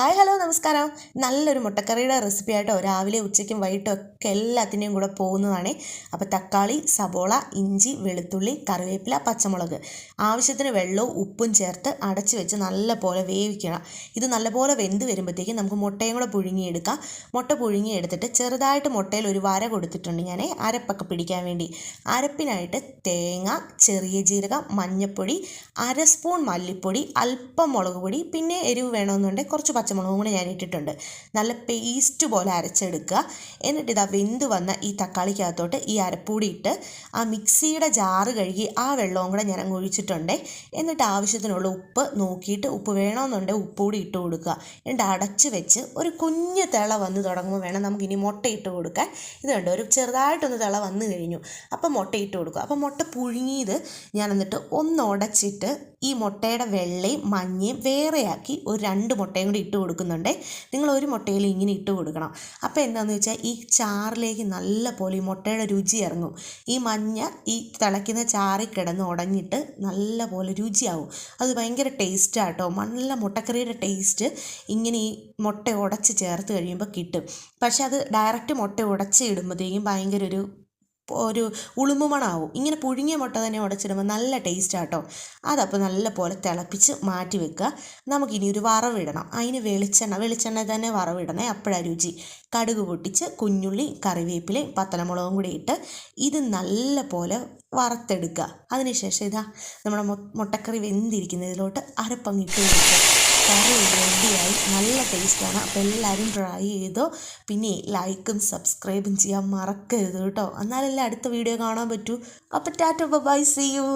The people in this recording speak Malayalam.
ഹായ് ഹലോ നമസ്കാരം. നല്ലൊരു മുട്ടക്കറിയുടെ റെസിപ്പി ആയിട്ടോ രാവിലെ ഉച്ചയ്ക്കും വൈകിട്ടും ഒക്കെ എല്ലാത്തിന്റെയും കൂടെ പോകുന്നതാണ്. അപ്പോൾ തക്കാളി സബോള ഇഞ്ചി വെളുത്തുള്ളി കറിവേപ്പില പച്ചമുളക്. ആവശ്യത്തിന് വെള്ളവും ഉപ്പും ചേർത്ത് അടച്ച് വെച്ച് നല്ലപോലെ വേവിക്കണം. ഇത് നല്ലപോലെ വെന്ത് വരുമ്പോഴത്തേക്കും നമുക്ക് മുട്ടയും കൂടെ പുഴുങ്ങിയെടുക്കാം. മുട്ട പുഴുങ്ങിയെടുത്തിട്ട് ചെറുതായിട്ട് മുട്ടയിൽ ഒരു വര കൊടുത്തിട്ടുണ്ട് ഞാൻ അരപ്പൊക്കെ പിടിക്കാൻ വേണ്ടി. അരപ്പിനായിട്ട് തേങ്ങ ചെറിയ ജീരകം മഞ്ഞൾപ്പൊടി അര സ്പൂൺ മല്ലിപ്പൊടി അല്പം മുളക് പൊടി പിന്നെ എരിവ് വേണമെന്നുണ്ടെങ്കിൽ കുറച്ച് പച്ചമുളകും കൂടെ ഞാൻ ഇട്ടിട്ടുണ്ട്. നല്ല പേസ്റ്റ് പോലെ അരച്ചെടുക്കുക. എന്നിട്ട് ഇതാ വെന്ത് വന്ന ഈ തക്കാളിക്കകത്തോട്ട് ഈ അരപ്പൂടി ഇട്ട് ആ മിക്സിയുടെ ജാറ് കഴുകി ആ വെള്ളവും കൂടെ ഞാൻ അങ്ങ് ഒഴിച്ചിട്ടുണ്ട്. എന്നിട്ട് ആവശ്യത്തിനുള്ള ഉപ്പ് നോക്കിയിട്ട് ഉപ്പ് വേണമെന്നുണ്ടെങ്കിൽ ഉപ്പ് കൂടി ഇട്ട് കൊടുക്കുക. എന്നിട്ട് അടച്ച് വെച്ച് ഒരു കുഞ്ഞ് തിള വന്ന് തുടങ്ങുമ്പോൾ വേണം നമുക്കിനി മുട്ട ഇട്ട് കൊടുക്കാൻ. ഇത് കണ്ടോ ഒരു ചെറുതായിട്ടൊന്ന് തിള വന്നു കഴിഞ്ഞു. അപ്പം മുട്ട ഇട്ട് കൊടുക്കുക. അപ്പം മുട്ട പുഴുങ്ങിയത് ഞാൻ എന്നിട്ട് ഒന്ന് ഉടച്ചിട്ട് ഈ മുട്ടയുടെ വെള്ളയും മഞ്ഞയും വേറെയാക്കി ഒരു രണ്ട് മുട്ടയും കൂടി കൊടുക്കുന്നുണ്ട്. നിങ്ങൾ ഒരു മുട്ടയിൽ ഇങ്ങനെ ഇട്ട് കൊടുക്കണം. അപ്പോൾ എന്താണെന്ന് വെച്ചാൽ ഈ ചാറിലേക്ക് നല്ല പോലെ ഈ മുട്ടയുടെ രുചി ഇറങ്ങും. ഈ മഞ്ഞ ഈ തിളയ്ക്കുന്ന ചാറിൽ കിടന്ന് ഉടഞ്ഞിട്ട് നല്ല പോലെ രുചിയാവും. അത് ഭയങ്കര ടേസ്റ്റാട്ടോ നല്ല മുട്ടക്കറിയുടെ ടേസ്റ്റ് ഇങ്ങനെ ഈ മുട്ട ഉടച്ച് ചേർത്ത് കഴിയുമ്പോൾ കിട്ടും. പക്ഷെ അത് ഡയറക്റ്റ് മുട്ട ഉടച്ച് ഇടുമ്പോഴത്തേക്കും ഭയങ്കര ഒരു ഒരു ഉളുമ്പ് മണമാവും ഇങ്ങനെ പുഴുങ്ങിയ മുട്ട തന്നെ ഉടച്ചിടുമ്പോൾ നല്ല ടേസ്റ്റ് ആട്ടോ. അതപ്പോൾ നല്ല പോലെ തിളപ്പിച്ച് മാറ്റി വെക്കുക. നമുക്കിനി ഒരു വറവിടണം. അതിന് വെളിച്ചെണ്ണ വെളിച്ചെണ്ണ തന്നെ വറവിടണേ. അപ്പോഴാണ് രുചി. കടുക് പൊട്ടിച്ച് കുഞ്ഞുള്ളി കറിവേപ്പിലയും പത്തലമുളകും കൂടി ഇട്ട് ഇത് നല്ല പോലെ വറുത്തെടുക്കുക. അതിനുശേഷം ഇതാ നമ്മുടെ മുട്ടക്കറി വെന്തിരിക്കുന്നതിലോട്ട് അരപ്പങ്ങിട്ട് കറി റെഡിയായി ടേസ്റ്റാണ് അപ്പോൾ എല്ലാവരും ട്രൈ ചെയ്തോ. പിന്നെ ലൈക്കും സബ്സ്ക്രൈബും ചെയ്യാൻ മറക്കരുത് കേട്ടോ. എന്നാലല്ലേ അടുത്ത വീഡിയോ കാണാൻ പറ്റൂ. അപ്പോൾ ടാറ്റ ബൈ സി യു